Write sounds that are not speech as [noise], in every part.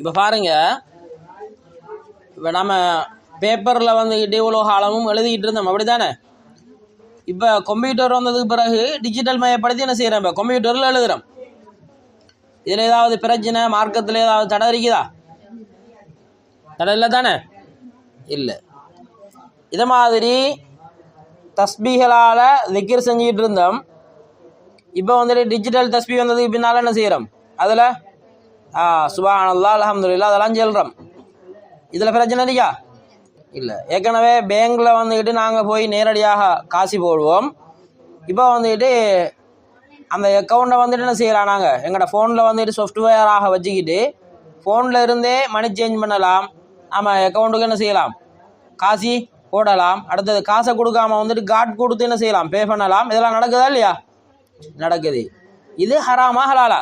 இப்போ பாருங்க. இப்போ நம்ம பேப்பரில் வந்துக்கிட்டு இவ்வளோ காலமும் எழுதிக்கிட்டு இருந்தோம். அப்படி தானே இப்போ கம்ப்யூட்டர் வந்ததுக்கு பிறகு டிஜிட்டல் மயப்படுத்தி என்ன செய்கிறோம் இப்போ? கம்ப்யூட்டரில் எழுதுகிறோம் இதில் ஏதாவது பிரச்சனை மார்க்கத்தில் ஏதாவது தடை இருக்குதா? தடை இல்லை தானே? இல்லை. இதை மாதிரி தஸ்பிகளால் திக்கிர் செஞ்சுக்கிட்டு இருந்தோம். இப்போ வந்துட்டு டிஜிட்டல் தஸ்பி வந்ததுக்கு பின்னால் என்ன செய்கிறோம் அதில் சுபானல்லா அல்ஹம்துலில்லாஹ் அதெல்லாம் சொல்கிறோம் இதில் பிரச்சனை இல்லையா? இல்லை. ஏற்கனவே பேங்க்கில் வந்துக்கிட்டு நாங்கள் போய் நேரடியாக காசு போடுவோம். இப்போ வந்துக்கிட்டு அந்த அக்கௌண்ட்டை வந்துட்டு என்ன செய்யலாம் நாங்கள் எங்களோட ஃபோனில் வந்துட்டு சாஃப்ட்வேராக வச்சுக்கிட்டு ஃபோனில் இருந்தே மணி சேஞ்ச் பண்ணலாம். நம்ம அக்கௌண்ட்டுக்கு என்ன செய்யலாம்? காசி போடலாம். அடுத்தது காசை கொடுக்காம வந்துட்டு காட் கொடுத்து என்ன செய்யலாம்? பே பண்ணலாம். இதெல்லாம் நடக்குதா இல்லையா? நடக்குது. இது ஹராமா ஹலாலா.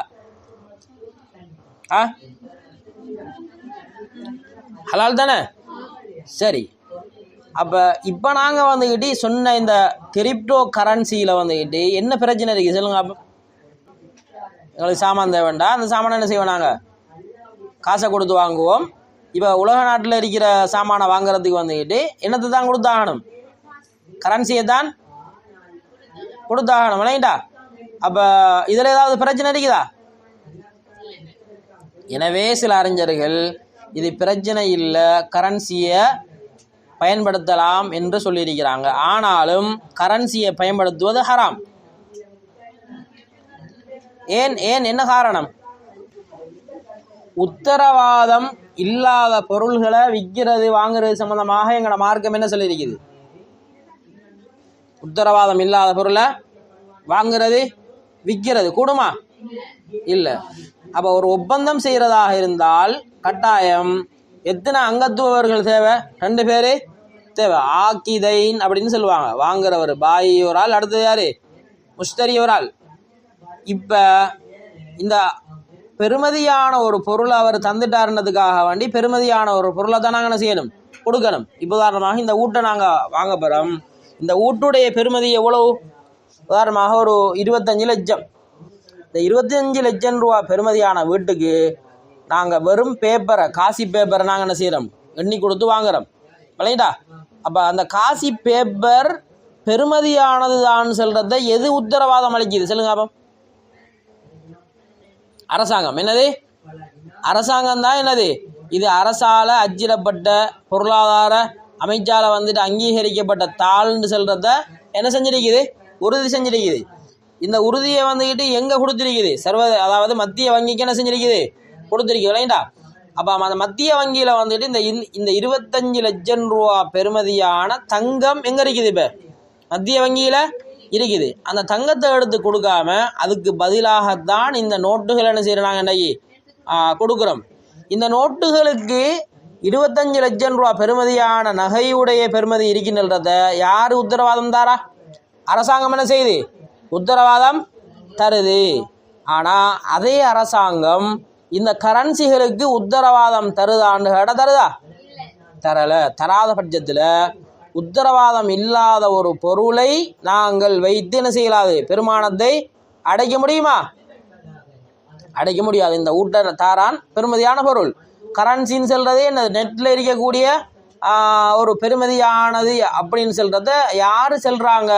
ஆ? ஹலால் தானே? சரி. அப்போ இப்போ நாங்கள் வந்துக்கிட்டு சொன்ன இந்த கிரிப்டோ கரன்சியில் வந்துக்கிட்டு என்ன பிரச்சனை இருக்குது சொல்லுங்க அப்போ. எங்களுக்கு சாமான் தேவைண்டா? அந்த சாமானை என்ன செய்வோம் நாங்கள் காசை கொடுத்து வாங்குவோம். இப்போ உலக நாட்டில் இருக்கிற சாமானை வாங்குறதுக்கு வந்துக்கிட்டு என்னத்தை தான் கொடுத்தாகணும்? கரன்சியை தான் கொடுத்தாகணும் விளையாண்டா அப்போ இதில் ஏதாவது பிரச்சனை இருக்குதா? எனவே சில அறிஞர்கள் இது பிரச்சனை இல்லை கரன்சியை பயன்படுத்தலாம் என்று சொல்லியிருக்கிறாங்க. ஆனாலும் கரன்சியை பயன்படுத்துவது ஹராம் ஏன் ஏன் என்ன காரணம்? உத்தரவாதம் இல்லாத பொருள்களை விற்கிறது வாங்குறது சம்பந்தமாக எங்களோட மார்க்கம் என்ன சொல்லியிருக்குது? உத்தரவாதம் இல்லாத பொருளை வாங்குறது விற்கிறது கூடுமா? இல்லை. அப்போ ஒரு ஒப்பந்தம் செய்கிறதாக இருந்தால் கட்டாயம் எத்தனை அங்கத்துவர்கள் தேவை? ரெண்டு பேர் தேவை. ஆக்கிதைன் அப்படின்னு சொல்லுவாங்க. வாங்குறவர் பாய் ஒரு ஆள் அடுத்தது யார்? முஷ்தரி ஒரு ஆள் இப்போ இந்த பெருமதியான ஒரு பொருளை அவர் தந்துட்டாருன்றதுக்காக வேண்டி பெருமதியான ஒரு பொருளை தான் நாங்கள் என்ன செய்யணும்? கொடுக்கணும். இப்போ உதாரணமாக இந்த ஊட்டை நாங்கள் வாங்க போகிறோம் இந்த ஊட்டுடைய பெருமதி எவ்வளோ உதாரணமாக ஒரு இருபத்தஞ்சு லட்சம். இந்த இருபத்தஞ்சு லட்சம் ரூபா பெருமதியான வீட்டுக்கு நாங்கள் வெறும் பேப்பரை காசி பேப்பரை நாங்கள் என்ன செய்கிறோம் எண்ணி கொடுத்து வாங்குறோம். இல்லைங்களா? அப்போ அந்த காசி பேப்பர் பெருமதியானது தான் சொல்கிறத எது உத்தரவாதம் அளிக்குது? சொல்லுங்க அப்போ. அரசாங்கம். என்னது? அரசாங்கம் தான் என்னது? இது அரசால் அச்சிடப்பட்ட பொருளாதார அமைச்சால வந்துட்டு அங்கீகரிக்கப்பட்ட தாள்னு சொல்கிறத என்ன செஞ்சிருக்குது? உறுதி செஞ்சிருக்குது. இந்த உறுதியை வந்துக்கிட்டு எங்கே கொடுத்துருக்குது? சர்வ அதாவது மத்திய வங்கிக்கு என்ன செஞ்சிருக்குது? கொடுத்துருக்கு இல்லைண்டா அப்போ அந்த மத்திய வங்கியில் வந்துட்டு இந்த இந்- இந்த இருபத்தஞ்சு லட்சம் ரூபா பெறுமதியான தங்கம் எங்கே இருக்குது இப்போ? மத்திய வங்கியில் இருக்குது. அந்த தங்கத்தை எடுத்து கொடுக்காம அதுக்கு பதிலாகத்தான் இந்த நோட்டுகள் என்ன செய்கிறாங்க இன்னைக்கு? கொடுக்குறோம். இந்த நோட்டுகளுக்கு இருபத்தஞ்சு லட்சம் ரூபா பெறுமதியான நகையுடைய பெறுமதி இருக்கின்றத யார் உத்தரவாதம் தாரா? அரசாங்கம் என்ன செய்யுது? உத்தரவாதம் தருது. ஆனால் அதே அரசாங்கம் இந்த கரன்சிகளுக்கு உத்தரவாதம் தருதான்னு கேட்ட தருதா? தரலை. தராத பட்சத்தில் உத்தரவாதம் இல்லாத ஒரு பொருளை நாங்கள் வைத்து என்ன செய்யலாது? பெருமானத்தை அடைக்க முடியுமா? அடைக்க முடியாது. இந்த ஊட்ட தாரான் பெருமதியான பொருள். கரன்சின்னு சொல்கிறதே என்ன? நெட்டில் இருக்கக்கூடிய ஒரு பெருமதியானது அப்படின்னு சொல்கிறத யார் சொல்கிறாங்க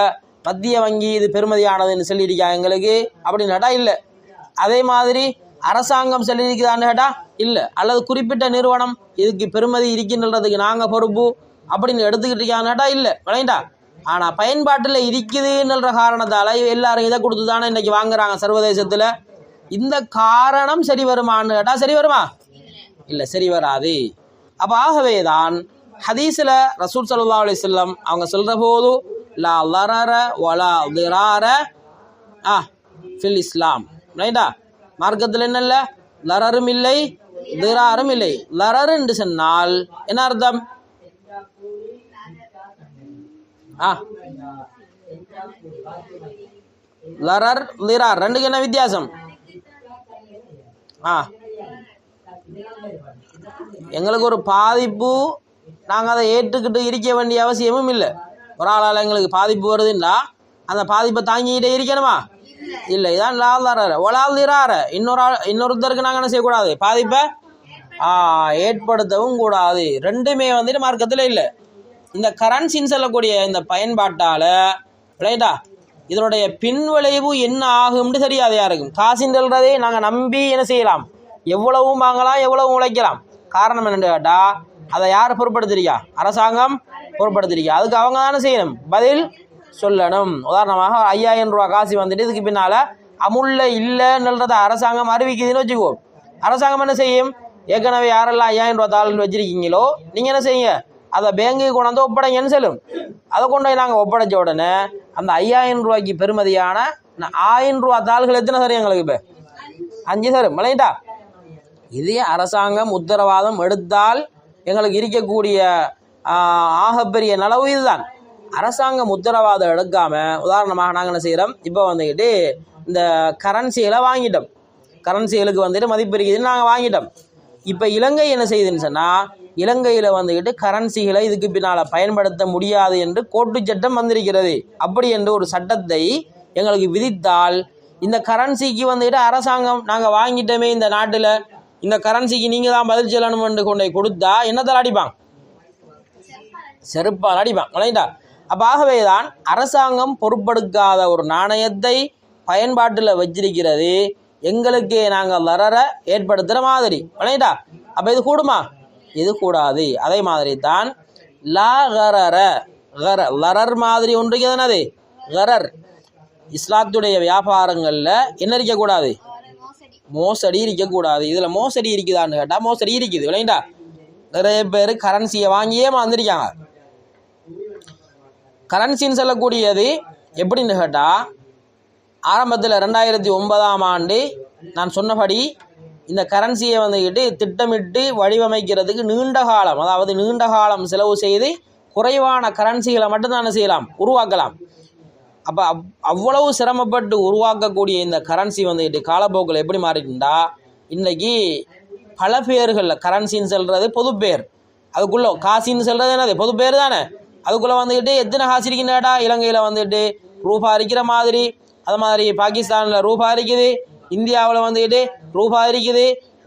மத்திய வங்கி இது பெருமதியானதுன்னு சொல்லியிருக்காங்க. எங்களுக்கு அப்படின்னு கேட்டால் இல்லை. அதே மாதிரி அரசாங்கம் சொல்லியிருக்குதான்னு கேட்டால் இல்லை. அல்லது குறிப்பிட்ட நிறுவனம் இதுக்கு பெருமதி இருக்கின்றதுக்கு நாங்கள் பொறுப்பு அப்படின்னு எடுத்துக்கிட்டு இருக்கான்னு இல்லை. விளையண்டா ஆனால் பயன்பாட்டில் இருக்குதுன்ற காரணத்தால் எல்லாரும் இதை கொடுத்து தானே இன்றைக்கி வாங்குறாங்க சர்வதேசத்தில். இந்த காரணம் சரி வருமான்னு கேட்டால் சரி வருமா? இல்லை. சரி வராது. அப்போ ஆகவே தான் ஹதீஸில் ரசூல் சல்லா செல்லம் அவங்க சொல்கிற போது லா லரர வலா திரார ஆ ஃபில் இஸ்லாம். ரைட்டா? மார்க்கத்தில் என்ன இல்லை? லரரும் இல்லை திராரும் இல்லை. லரர் என்று சொன்னால் என்ன அர்த்தம்? ஆ. லரர் லிரார் ரெண்டுக்கு என்ன வித்தியாசம்? ஆ. எங்களுக்கு ஒரு பாதிப்பு நாங்கள் அதை ஏற்றுக்கிட்டு இருக்க வேண்டிய அவசியமும் இல்லை. ஒரு ஆளால் எங்களுக்கு பாதிப்பு வருதுன்னா அந்த பாதிப்பை தாங்கிக்கிட்டே இருக்கணுமா? இல்லை இதான் லால் தராரு ஒலால் இன்னொரு ஆள் இன்னொருத்தருக்கு நாங்கள் என்ன செய்யக்கூடாது? பாதிப்பை ஏற்படுத்தவும் கூடாது. ரெண்டுமே வந்துட்டு மார்க்கத்தில் இல்லை. இந்த கரன்சின்னு சொல்லக்கூடிய இந்த பயன்பாட்டால் ரைட்டா இதனுடைய பின்விளைவு என்ன ஆகும்னு தெரியாது யாருக்கும். காசுன்றதே நாங்கள் நம்பி என்ன செய்யலாம்? எவ்வளவும் வாங்கலாம் எவ்வளவும் உழைக்கலாம். காரணம் என்னென்னு கேட்டால் அதை யார் பொருட்படுத்துறியா அரசாங்கம் பொருட்படுத்துறியா அதுக்கு அவங்க தானே செய்யணும். பதில் சொல்லணும். உதாரணமாக ஐயாயிரம் ரூபா காசு வந்துட்டு இதுக்கு பின்னால் அமுல்ல இல்லைன்றத அரசாங்கம் அறிவிக்குதுன்னு வச்சுக்கோ. அரசாங்கம் என்ன செய்யும்? ஏற்கனவே யாரெல்லாம் ஐயாயிரம் ரூபா தாள் வச்சிருக்கீங்களோ நீங்கள் என்ன செய்யுங்க? அதை பேங்குக்கு கொண்டாந்து ஒப்படைங்கன்னு சொல்லும். அதை கொண்டு போய் நாங்கள் ஒப்படைச்ச உடனே அந்த ஐயாயிரம் ரூபாய்க்கு பெறுமதியான ஆயிரம் ரூபா தாள்கள் எத்தனை சரி எங்களுக்கு இப்போ? அஞ்சு தரும் மலையிட்டா இதே அரசாங்கம் உத்தரவாதம் எடுத்தால் எங்களுக்கு இருக்கக்கூடிய ஆகப்பெரிய நலவு இதுதான். அரசாங்கம் உத்தரவாதம் எடுக்காம உதாரணமாக நாங்கள் என்ன செய்கிறோம் இப்போ வந்துக்கிட்டு இந்த கரன்சிகளை வாங்கிட்டோம். கரன்சிகளுக்கு வந்துட்டு மதிப்பு இருக்குதுன்னு நாங்கள் வாங்கிட்டோம். இப்போ இலங்கை என்ன செய்யுதுன்னு சொன்னால் இலங்கையில் வந்துக்கிட்டு கரன்சிகளை இதுக்கு பின்னால் பயன்படுத்த முடியாது என்று கோட்டு சட்டம் வந்திருக்கிறது. அப்படி என்று ஒரு சட்டத்தை எங்களுக்கு விதித்தால் இந்த கரன்சிக்கு வந்துக்கிட்டு அரசாங்கம் நாங்கள் வாங்கிட்டோமே இந்த நாட்டில் இந்த கரன்சிக்கு நீங்கள் தான் பதில் சொல்லணும்னு கொண்டு போய் கொடுத்தா என்னத்தால் அடிப்பான்? செருப்பால் அடிப்பான் விளையாண்டா அப்போ ஆகவே தான் அரசாங்கம் பொறுப்பெடுக்காத ஒரு நாணயத்தை பயன்பாட்டில் வச்சிருக்கிறது. எங்களுக்கே நாங்கள் லரர ஏற்படுத்துகிற மாதிரி விளையாண்டா அப்போ இது கூடுமா? இது கூடாது. அதே மாதிரி தான் லா கரர கர லரர் மாதிரி ஒன்றுக்கு எதனது? கரர். இஸ்லாத்துடைய வியாபாரங்களில் என்ன இருக்கக்கூடாது? மோசடி இருக்கக்கூடாது. இதில் மோசடி இருக்குதான்னு கேட்டால் மோசடி இருக்குது. இல்லைங்களா நிறைய பேர் கரன்சியை வாங்கியே வந்திருக்காங்க கரன்சின்னு சொல்லக்கூடியது எப்படின்னு கேட்டால் ஆரம்பத்தில் ரெண்டாயிரத்தி ஒன்பதாம் ஆண்டு நான் சொன்னபடி இந்த கரன்சியை வந்துக்கிட்டு திட்டமிட்டு வடிவமைக்கிறதுக்கு நீண்ட காலம் அதாவது நீண்ட காலம் செலவு செய்து குறைவான கரன்சிகளை மட்டும்தான் செய்யலாம் உருவாக்கலாம். அப்போ அவ் அவ்வளவு சிரமப்பட்டு உருவாக்கக்கூடிய இந்த கரன்சி வந்துக்கிட்டு காலப்போக்கில் எப்படி மாறிட்டுண்டா? இன்றைக்கி பல பேர்களில் கரன்சின்னு சொல்கிறது பொது பேர். அதுக்குள்ளே காசின்னு சொல்கிறது என்னது? பொது பேர் தானே. அதுக்குள்ளே வந்துக்கிட்டு எத்தனை காசு இருக்குன்னாடா இலங்கையில் வந்துட்டு ரூபா இருக்கிற மாதிரி. அது மாதிரி பாகிஸ்தானில் ரூபா இருக்குது இந்தியாவில் வந்துக்கிட்டு ரூபா இருக்குது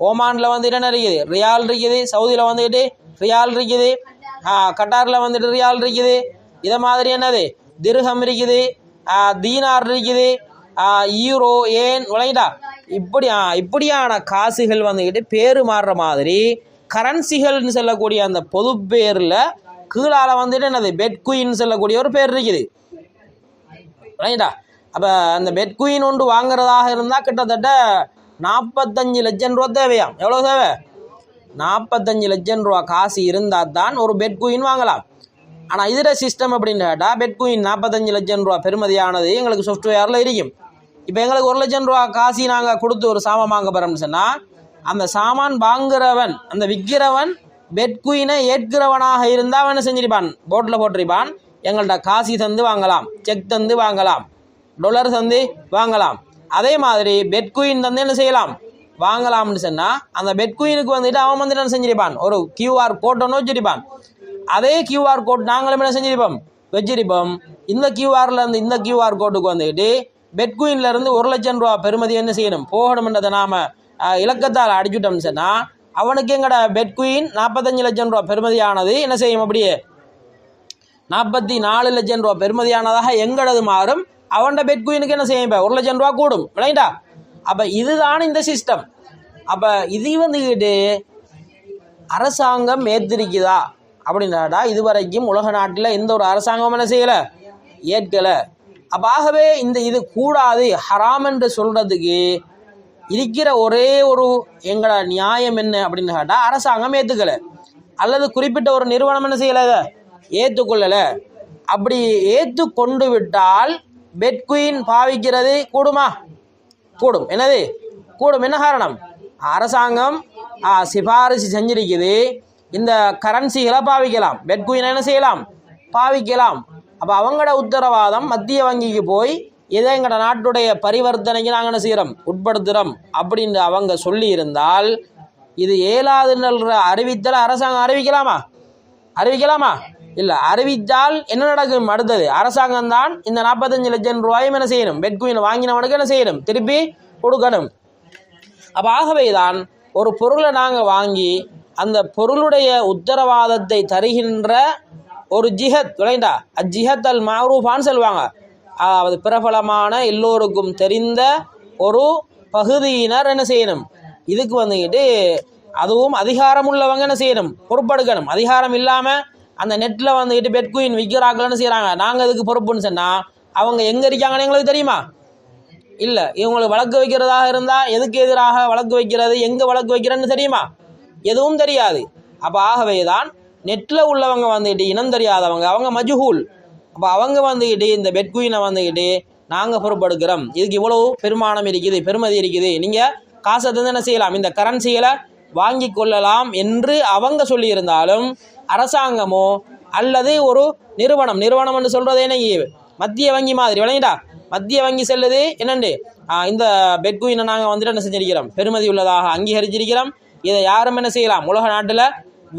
ஓமானில் வந்துட்டு என்ன இருக்குது? ரியால் இருக்குது. சவுதியில் வந்துக்கிட்டு ரியால் இருக்குது. கட்டாரில் வந்துட்டு ரியால் இருக்குது. இதை மாதிரி என்னது? திருகம் இருக்குது. தீனார் இருக்குது. ஈரோ ஏன் விளங்கிட்டா? இப்படி இப்படியான காசுகள் வந்துக்கிட்டு பேர் மாறுற மாதிரி கரன்சிகள்னு சொல்லக்கூடிய அந்த பொது பேரில் கீழால் வந்துட்டு என்னது? பெட்குயின்னு சொல்லக்கூடிய ஒரு பேர் இருக்குது. ரைட்டா அப்போ அந்த பெட்குயின் ஒன்று வாங்குறதாக இருந்தால் கிட்டத்தட்ட நாற்பத்தஞ்சு லட்சம் ரூபா தேவையாம். எவ்வளோ தேவை? நாற்பத்தஞ்சு லட்சம் ரூபா. காசு இருந்தால் தான் ஒரு பெட்குயின் வாங்கலாம். ஆனால் இதில் சிஸ்டம் அப்படின்னு கேட்டால் பெட்குயின் நாற்பத்தஞ்சு லட்சம் ரூபா பெருமதியானது எங்களுக்கு சாஃப்ட்வேரில் இருக்கும். இப்போ எங்களுக்கு ஒரு லட்சம் ரூபா காசி நாங்கள் கொடுத்து ஒரு சாமான் வாங்க போகிறோம்னு சொன்னால் அந்த சாமான் வாங்குறவன் அந்த விற்கிறவன் பெட்குயினை ஏற்கிறவனாக இருந்தால் அவன் செஞ்சிருப்பான்? போட்டில் போட்டிருப்பான். எங்கள்கிட்ட காசி தந்து வாங்கலாம் செக் தந்து வாங்கலாம் டொலர் தந்து வாங்கலாம். அதே மாதிரி பெட்குயின் தந்து என்ன செய்யலாம்? வாங்கலாம்னு சொன்னால் அந்த பெட்குயினுக்கு வந்துட்டு அவன் வந்துட்டு என்ன செஞ்சிருப்பான்? ஒரு கியூஆர் கோட் ஒன்று வச்சிருப்பான். அதே கியூஆர் கோட் நாங்களும் என்ன செஞ்சிருப்போம்? வச்சிருப்போம். இந்த கியூஆர்ல இருந்து இந்த கியூஆர் கோட்டுக்கு வந்துட்டு பெட்குயின்ல இருந்து ஒரு லட்சம் ரூபா பெருமதி என்ன செய்யணும்? போகணும்ன்றதை நாம இலக்கத்தால் அடிச்சுட்டோம்னு சொன்னா அவனுக்கு எங்கட பெட்குயின் நாற்பத்தஞ்சு லட்சம் ரூபா பெருமதியானது என்ன செய்யும் அப்படியே? நாற்பத்தி நாலு லட்சம் ரூபா பெருமதியானதாக எங்களது மாறும். அவன்கிட்ட பெட்குயினுக்கு என்ன செய்யும்? இப்போ ஒரு லட்சம் ரூபா கூடும். ரைட்டா அப்போ இதுதான் இந்த சிஸ்டம் அப்போ இது வந்துக்கிட்டு அரசாங்கம் ஏற்றிருக்குதா அப்படின்னாடா இதுவரைக்கும் உலக நாட்டில் எந்த ஒரு அரசாங்கமும் என்ன செய்யலை? ஏற்கலை. அப்போ ஆகவே இந்த இது கூடாது ஹராம் என்று சொல்கிறதுக்கு இருக்கிற ஒரே ஒரு எங்களோட நியாயம் என்ன அப்படின்னு கேட்டால் அரசாங்கம் ஏற்றுக்கலை அல்லது குறிப்பிட்ட ஒரு நிறுவனம் என்ன செய்யலை இதை? ஏற்றுக்கொள்ளலை அப்படி ஏற்று கொண்டு விட்டால் பெட்குயின் பாவிக்கிறது கூடுமா? கூடும். என்னது? கூடும். என்ன காரணம்? அரசாங்கம் ஆ, சிபாரிசு செஞ்சிருக்குது. இந்த கரன்சிகளை பாவிக்கலாம். பெட்குயினை என்ன செய்யலாம்? பாவிக்கலாம். அப்போ அவங்களோட உத்தரவாதம் மத்திய வங்கிக்கு போய் இதை எங்களோட நாட்டுடைய பரிவர்த்தனைக்கு நாங்கள் என்ன செய்கிறோம் உட்படுத்துகிறோம் அப்படின்னு அவங்க சொல்லி இருந்தால் இது ஏழாதுன்ற அறிவித்தல் அரசாங்கம் அறிவிக்கலாமா? அறிவிக்கலாமா? இல்லை அறிவித்தால் என்ன நடக்கும்? அடுத்தது அரசாங்கம் தான் இந்த நாற்பத்தஞ்சு லட்சம் ரூபாயும் என்ன செய்யணும்? பெட்குயின் வாங்கினவனுக்கு என்ன செய்யணும்? திருப்பி கொடுக்கணும். அப்போ ஆகவே தான் ஒரு பொருளை நாங்கள் வாங்கி அந்த பொருளுடைய உத்தரவாதத்தை தருகின்ற ஒரு ஜிஹத் விளைண்டா அஜிஹத் அல் மாரூஃபான்னு சொல்லுவாங்க. அதாவது பிரபலமான எல்லோருக்கும் தெரிந்த ஒரு பகுதியினர் என்ன செய்யணும்? இதுக்கு வந்துக்கிட்டு அதுவும் அதிகாரம் உள்ளவங்க என்ன செய்யணும்? பொறுப்பெடுக்கணும். அதிகாரம் இல்லாமல் அந்த நெட்டில் வந்துக்கிட்டு பெட்குயின் விற்கிறார்கள் செய்கிறாங்க நாங்கள் இதுக்கு பொறுப்புன்னு சொன்னால் அவங்க எங்கே இருக்காங்கன்னு எங்களுக்கு தெரியுமா? இல்லை. இவங்களுக்கு வழக்கு வைக்கிறதாக இருந்தால் எதுக்கு எதிராக வழக்கு வைக்கிறது? எங்கே வழக்கு வைக்கிறேன்னு தெரியுமா? எதுவும் தெரியாது. அப்போ ஆகவே தான் நெட்டில் உள்ளவங்க வந்துக்கிட்டு இனம் தெரியாதவங்க அவங்க மஜுகூல் அப்போ அவங்க வந்துக்கிட்டு இந்த பெட்குயினை வந்துக்கிட்டு நாங்கள் பொறுப்படுக்கிறோம் இதுக்கு இவ்வளவு பெருமானம் இருக்குது பெருமதி இருக்குது. நீங்கள் காசை தந்து என்ன செய்யலாம்? இந்த கரன்சிகளை வாங்கி கொள்ளலாம் என்று அவங்க சொல்லியிருந்தாலும் அரசாங்கமோ அல்லது ஒரு நிறுவனம் நிறுவனம் என்று சொல்கிறது என்ன மத்திய வங்கி மாதிரி விளங்கிட்டா? மத்திய வங்கி செல்லுது என்னண்டு? இந்த பெட்குயினை நாங்கள் வந்துட்டு என்ன செஞ்சிருக்கிறோம்? பெருமதி உள்ளதாக அங்கீகரிச்சிருக்கிறோம். இதை யாரும் என்ன செய்யலாம்? உலக நாட்டில்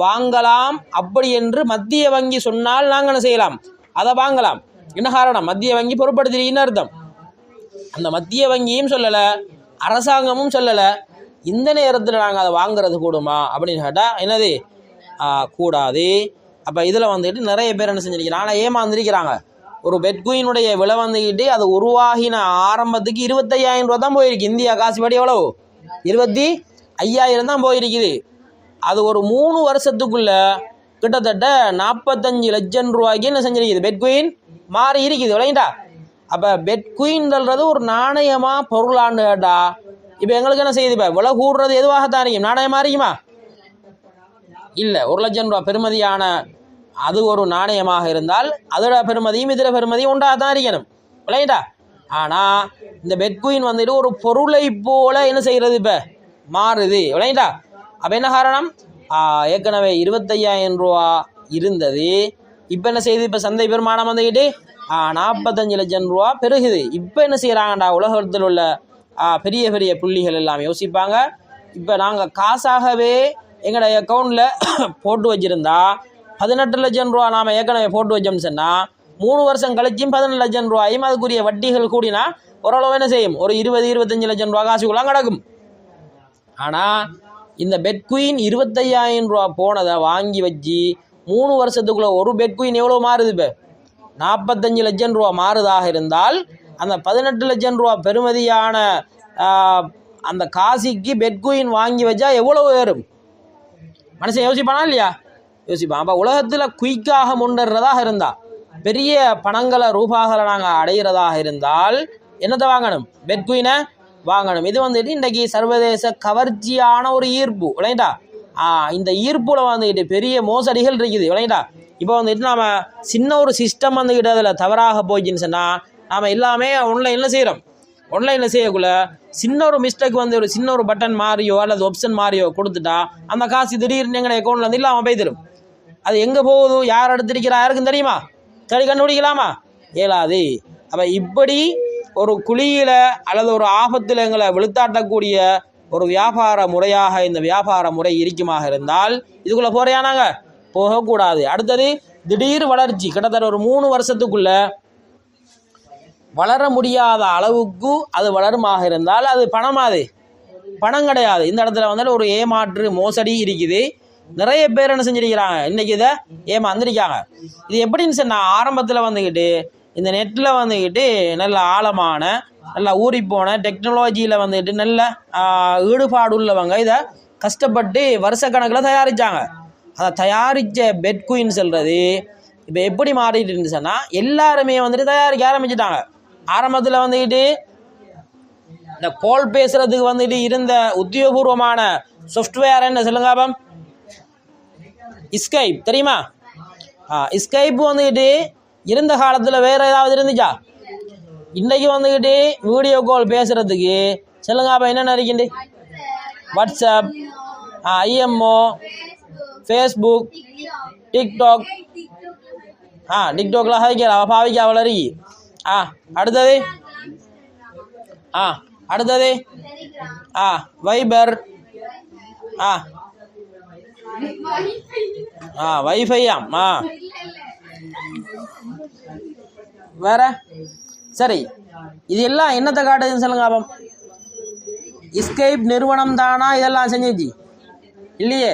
வாங்கலாம். அப்படி என்று மத்திய வங்கி சொன்னால் நாங்கள் என்ன செய்யலாம்? அதை வாங்கலாம். என்ன காரணம்? மத்திய வங்கி பொறுப்படுத்திருக்கின்னு அர்த்தம். அந்த மத்திய வங்கியும் சொல்லலை அரசாங்கமும் சொல்லலை இந்த நேரத்தில் நாங்கள் அதை வாங்குறது கூடுமா? அப்படின்னு கேட்டால் என்னது? கூடாது. அப்போ இதில் வந்துக்கிட்டு நிறைய பேர் என்ன செஞ்சிருக்கிறாங்க? ஆனால் ஏமாந்துருக்கிறாங்க. ஒரு பெட்குயினுடைய விலை வந்துக்கிட்டு அது உருவாகின ஆரம்பத்துக்கு இருபத்தையாயிரம் ரூபா தான் போயிருக்கு. இந்தியா காசுபடி எவ்வளவு? இருபத்தி ஐயாயிரம் தான் போயிருக்குது. அது ஒரு மூணு வருஷத்துக்குள்ள கிட்டத்தட்ட நாற்பத்தஞ்சு லட்சம் ரூபாய்க்கு என்ன செஞ்சிருக்குது? பெட்குயின் மாறி இருக்குது விளையாண்டா அப்போ பெட்குயின்றது ஒரு நாணயமாக பொருளான்னு கேட்டா இப்போ எங்களுக்கு என்ன செய்யுது இப்போ? விலை கூடுறது எதுவாகத்தான் இருக்கும்? நாணயமாக இருக்குமா? இல்லை ஒரு லட்சம் ரூபா பெருமதியான அது ஒரு நாணயமாக இருந்தால் அதோட பெருமதியும் இதில் பெருமதியும் உண்டாக தான் இருக்கணும். விளையாண்டா ஆனால் இந்த பெட்குயின் வந்துட்டு ஒரு பொருளை போல என்ன செய்கிறது இப்போ? மாறுது. விளையாண்டா அப்போ என்ன காரணம்? ஏற்கனவே இருபத்தையாயிரம் ரூபா இருந்தது. இப்போ என்ன செய்யுது? இப்போ சந்தை பெருமானம் வந்துக்கிட்டு நாற்பத்தஞ்சு லட்சம் ரூபா பெருகுது. இப்போ என்ன செய்கிறாங்கடா உலகத்தில் உள்ள பெரிய பெரிய புள்ளிகள் எல்லாம் யோசிப்பாங்க. இப்போ நாங்கள் காசாகவே எங்களோட அக்கௌண்ட்டில் [coughs] போட்டு வச்சுருந்தா பதினெட்டு லட்சம் ரூபா நாம் ஏற்கனவே போட்டு வச்சோம்னு சொன்னால் மூணு வருஷம் கழிச்சும் பதினெட்டு லட்சம் ரூபாயும் அதுக்குரிய வட்டிகள் கூடினா ஓரளவு என்ன செய்யும்? ஒரு இருபது இருபத்தஞ்சு லட்சம் ரூபா காசுக்குலாம் கிடக்கும் ஆனால் இந்த பெட்குயின் இருபத்தையாயிரம் ரூபா போனதை வாங்கி வச்சு மூணு வருஷத்துக்குள்ளே ஒரு பெட்குயின் எவ்வளோ மாறுது இப்போ? நாற்பத்தஞ்சு லட்சம் ரூபா மாறுதாக இருந்தால் அந்த பதினெட்டு லட்சம் ரூபா பெறுமதியான அந்த காசிக்கு பெட்குயின் வாங்கி வச்சா எவ்வளோ ஏறும்? மனுஷன் யோசிப்பானா இல்லையா? யோசிப்பான். அப்போ உலகத்தில் குயிக்காக முன்னேறதாக இருந்தா பெரிய பணங்களை ரூபாகளை நாங்கள் அடையிறதாக இருந்தால் என்னத்தை வாங்கணும்? பெட்குயினை வாங்கணும். இது வந்துட்டு இன்றைக்கி சர்வதேச கவர்ச்சியான ஒரு ஈர்ப்பு விளையாண்டா ஆ, இந்த ஈர்ப்பில் வந்துக்கிட்டு பெரிய மோசடிகள் இருக்குது விளையாண்டா இப்போ வந்துட்டு நாம் சின்ன ஒரு சிஸ்டம் வந்துக்கிட்டு அதில் தவறாக போச்சுன்னு சொன்னால் நாம் எல்லாமே ஆன்லைனில் செய்கிறோம் ஆன்லைனில் செய்யக்குள்ள சின்ன ஒரு மிஸ்டேக் வந்து ஒரு சின்ன ஒரு பட்டன் மாறியோ அல்லது ஆப்ஷன் மாறியோ கொடுத்துட்டா அந்த காசு திடீர்னு எங்களை அக்கௌண்ட்டில் வந்து இல்லாமல் போய்த்திடும் அது எங்கே போகுது? யார் எடுத்திருக்கிறா? யாருக்கும் தெரியுமா? தேடி கண்டுபிடிக்கலாமா? இயலாது. அப்போ இப்படி ஒரு குழியில் அல்லது ஒரு ஆபத்தில் எங்களை வெளுத்தாட்டக்கூடிய ஒரு வியாபார முறையாக இந்த வியாபார முறை இருக்குமாக இருந்தால் இதுக்குள்ளே போறையானாங்க? போகக்கூடாது. அடுத்தது திடீர் வளர்ச்சி. கிட்டத்தட்ட ஒரு மூணு வருஷத்துக்குள்ள வளர முடியாத அளவுக்கு அது வளருமாக இருந்தால் அது பணமாது பணம் கிடையாது. இந்த இடத்துல வந்துட்டு ஒரு ஏமாற்று மோசடி இருக்குது. நிறைய பேர் என்ன செஞ்சிருக்கிறாங்க? இன்னைக்கு இதை ஏமாந்துருக்காங்க. இது எப்படின்னு சொன்னால் ஆரம்பத்தில் வந்துக்கிட்டு இந்த நெட்டில் வந்துக்கிட்டு நல்ல ஆழமான நல்ல ஊறிப்போன டெக்னாலஜியில் வந்துக்கிட்டு நல்ல ஈடுபாடு உள்ளவங்க இதை கஷ்டப்பட்டு வருஷக்கணக்கில் தயாரித்தாங்க அதை தயாரித்த பெட்குயின் சொல்கிறது இப்போ எப்படி மாறிட்டு சொன்னால் எல்லாருமே வந்துட்டு தயாரிக்க ஆரம்பிச்சிட்டாங்க. ஆரம்பத்தில் வந்துக்கிட்டு இந்த கோல் பேசுகிறதுக்கு வந்துட்டு இருந்த உத்தியோகபூர்வமான சாஃப்ட்வேர் என்ன சொல்லுங்க பாப்போம் ஸ்கைப் தெரியுமா? இஸ்கைப் ஸ்கைப் வந்துக்கிட்டு இருந்த காலத்தில் வேற ஏதாவது இருந்துச்சா? இன்றைக்கு வந்துக்கிட்டு வீடியோ கால் பேசுகிறதுக்கு சொல்லுங்க அப்போ என்னென்ன இருக்குண்டு வாட்ஸ்அப் ஐஎம்ஓ ஃபேஸ்புக் டிக்டாக் ஆ டிக்டாக்ல ஹைக்கலாம் பாவிக்க வளரி ஆ அடுத்தது? ஆ அடுத்தது? ஆ வைபர் ஆ. ஆ வைஃபையாம் ஆ. வேற? சரி. இது எல்லாம் என்னத்தை காட்டுதுன்னு சொல்லுங்க அப்போ எஸ்கேப் நிறுவனம் தானா? இதெல்லாம் செஞ்சிச்சு. இல்லையே?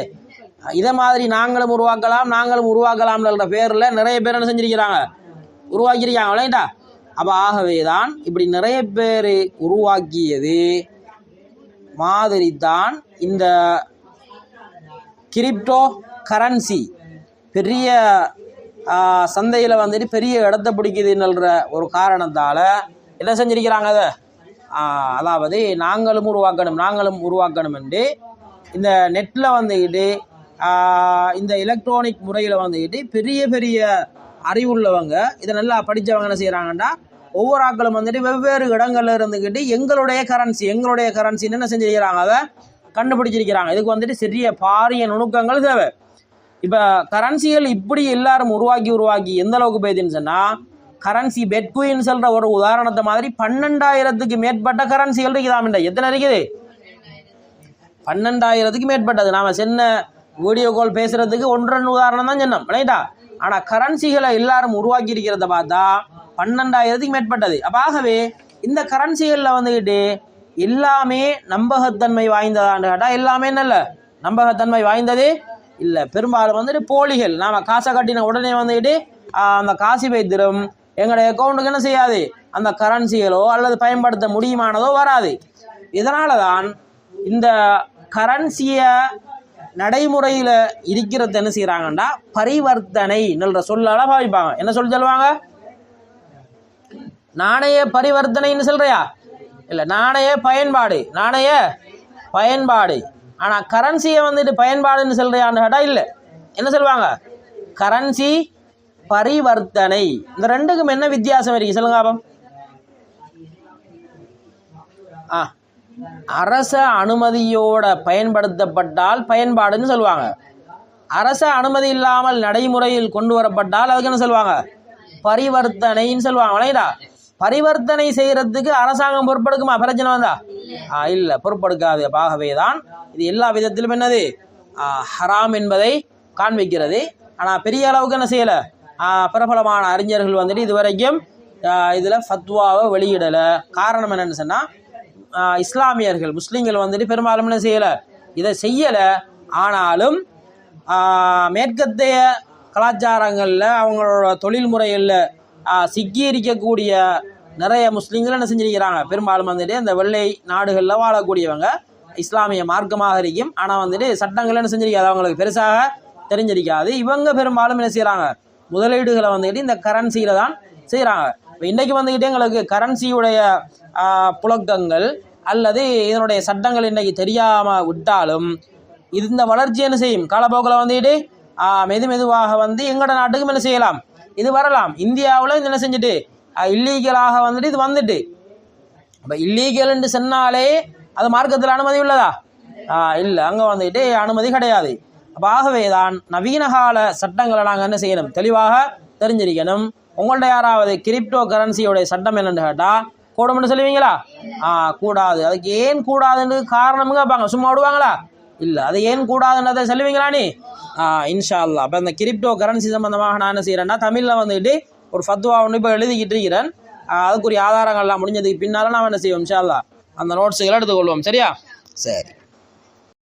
இதை மாதிரி நாங்களும் உருவாக்கலாம் நாங்களும் உருவாக்கலாம்ன்ற பேரில் நிறைய பேர் என்ன செஞ்சிருக்கிறாங்க? உருவாக்கியிருக்காங்க. இல்லைங்களா? அப்போ ஆகவே தான் இப்படி நிறைய பேர் உருவாக்கியது. மாதிரி தான் இந்த கிரிப்டோ கரன்சி பெரிய சந்தையில் வந்துட்டு பெரிய இடத்த பிடிக்குதுன்னுற ஒரு காரணத்தால் என்ன செஞ்சிருக்கிறாங்க அதை? அதாவது நாங்களும் உருவாக்கணும் நாங்களும் உருவாக்கணும் என்று இந்த நெட்டில் வந்துக்கிட்டு இந்த எலக்ட்ரானிக் முறையில் வந்துக்கிட்டு பெரிய பெரிய அறிவுள்ளவங்க இதை நல்லா படித்தவங்க என்ன செய்கிறாங்கன்னா ஒவ்வொரு ஆட்களும் வந்துட்டு வெவ்வேறு இடங்கள்ல இருந்துக்கிட்டு எங்களுடைய கரன்சி எங்களுடைய கரன்சின்னு என்ன செஞ்சிருக்கிறாங்க அதை கண்டுபிடிச்சிருக்கிறாங்க. இதுக்கு வந்துட்டு சிறிய பாரிய நுணுக்கங்கள் தேவை. இப்போ கரன்சிகள் இப்படி எல்லாரும் உருவாக்கி உருவாக்கி எந்த அளவுக்கு போயிடுதுன்னு சொன்னால் கரன்சி பெட்குயின் சொல்கிற ஒரு உதாரணத்தை மாதிரி பன்னெண்டாயிரத்துக்கு மேற்பட்ட கரன்சிகள் இருக்குதாமிண்ட எத்தனை இருக்குது? பன்னெண்டாயிரத்துக்கு மேற்பட்டது. நாம் சின்ன வீடியோ கால் பேசுகிறதுக்கு ஒன்று ரெண்டு உதாரணம் தான் சொன்னோம் ரைட்டா ஆனால் கரன்சிகளை எல்லாரும் உருவாக்கி இருக்கிறத பார்த்தா பன்னெண்டாயிரத்துக்கு மேற்பட்டது. அப்பாகவே இந்த கரன்சிகளில் வந்துக்கிட்டு எல்லாமே நம்பகத்தன்மை வாய்ந்ததான்னு கேட்டால் எல்லாமே நல்ல நம்பகத்தன்மை வாய்ந்தது இல்லை பெரும்பாலும் வந்துட்டு போலிகள். நாம் காசை கட்டின உடனே வந்துக்கிட்டு அந்த காசி வைத்திரம் எங்களுடைய அக்கௌண்ட்டுக்கு என்ன செய்யாது? அந்த கரன்சிகளோ அல்லது பயன்படுத்த முடியுமானதோ வராது. இதனால தான் இந்த கரன்சியை நடைமுறையில் இருக்கிறது என்ன செய்கிறாங்கன்னா பரிவர்த்தனை என்ற சொல்லால பாவிப்பாங்க. என்ன சொல்லி சொல்லுவாங்க? நாணய பரிவர்த்தனைன்னு சொல்கிறியா இல்லை நாணய பயன்பாடு. நாணய பயன்பாடு. ஆனால் கரன்சியை வந்துட்டு பயன்பாடுன்னு சொல்றியான்னு கேட்டால் இல்லை. என்ன சொல்லுவாங்க? கரன்சி பரிவர்த்தனை. இந்த ரெண்டுக்கும் என்ன வித்தியாசம் இருக்கு? சொல்லுங்க ஆபம் ஆ அரச அனுமதியோட பயன்படுத்தப்பட்டால் பயன்பாடுன்னு சொல்லுவாங்க. அரச அனுமதி இல்லாமல் நடைமுறையில் கொண்டு வரப்பட்டால் அதுக்கு என்ன சொல்லுவாங்க? பரிவர்த்தனைன்னு சொல்லுவாங்க. விளையாடா பரிவர்த்தனை செய்யறதுக்கு அரசாங்கம் பொறுப்பெடுக்குமா? பிரச்சனை வந்தா? இல்லை. பொறுப்பெடுக்காது. ஆகவே தான் இது எல்லா விதத்திலும் என்னது? ஹராம் என்பதை காண்பிக்கிறது. ஆனால் பெரிய அளவுக்கு என்ன செய்யலை? பிரபலமான அறிஞர்கள் வந்துட்டு இதுவரைக்கும் இதில் ஃபத்வாவை வெளியிடலை. காரணம் என்னன்னு சொன்னால் இஸ்லாமியர்கள் முஸ்லீம்கள் வந்துட்டு பெரும்பாலும் என்ன செய்யலை? இதை செய்யலை. ஆனாலும் மேற்கத்தைய கலாச்சாரங்களில் அவங்களோட தொழில் முறைகளில் சிக்கி இருக்கக்கூடிய நிறைய முஸ்லீம்கள் என்ன செஞ்சிருக்கிறாங்க? பெரும்பாலும் வந்துட்டு இந்த வெள்ளை நாடுகளில் வாழக்கூடியவங்க. இஸ்லாமிய மார்க்கமாக இருக்கும். ஆனால் வந்துட்டு சட்டங்கள் என்ன செஞ்சிருக்காது? அவங்களுக்கு பெருசாக தெரிஞ்சிருக்காது. இவங்க பெரும்பாலும் என்ன செய்கிறாங்க முதலீடுகளை வந்துக்கிட்டு இந்த கரன்சியில் தான் செய்கிறாங்க இப்போ இன்றைக்கி வந்துக்கிட்டு எங்களுக்கு கரன்சியுடைய புழக்கங்கள் அல்லது இதனுடைய சட்டங்கள் இன்றைக்கி தெரியாமல் விட்டாலும் இது இந்த வளர்ச்சி என்ன செய்யும்? காலப்போக்கில் வந்துக்கிட்டு மெது மெதுவாக வந்து எங்களோட நாட்டுக்கும் என்ன செய்யலாம்? இது வரலாம். இந்தியாவில் இது என்ன செஞ்சுட்டு? இல்லீகலாக வந்துட்டு இது வந்துட்டு. அப்போ இல்லீகல்னு சொன்னாலே அது மார்க்கத்தில் அனுமதி உள்ளதா? இல்லை. அங்கே வந்துட்டு அனுமதி கிடையாது. அப்போ ஆகவே தான் நவீன கால சட்டங்களை நாங்கள் என்ன செய்யணும்? தெளிவாக தெரிஞ்சிருக்கணும். உங்கள்ட்ட யாராவது கிரிப்டோ கரன்சியோடைய சட்டம் என்னென்னு கேட்டால் கூடும்னு சொல்லுவீங்களா? ஆ கூடாது. அதுக்கு ஏன் கூடாதுன்னு காரணம் கேட்பாங்க. சும்மா விடுவாங்களா? இல்லை அது ஏன் கூடாதுன்றதை சொல்லுவீங்களா நீ? இன்ஷா அல்லா அப்போ இந்த கிரிப்டோ கரன்சி சம்பந்தமாக நான் என்ன செய்கிறேன்னா தமிழில் வந்துட்டு ஒரு ஃபத்வா ஒன்று இப்போ எழுதிக்கிட்டு இருக்கிறேன். அதுக்குரிய ஆதாரங்கள்லாம் முடிஞ்சதுக்கு பின்னால் நான் என்ன செய்வோம் இன்ஷா அல்லா அந்த நோட்ஸுகளை எடுத்துக்கொள்வோம் சரியா? சரி.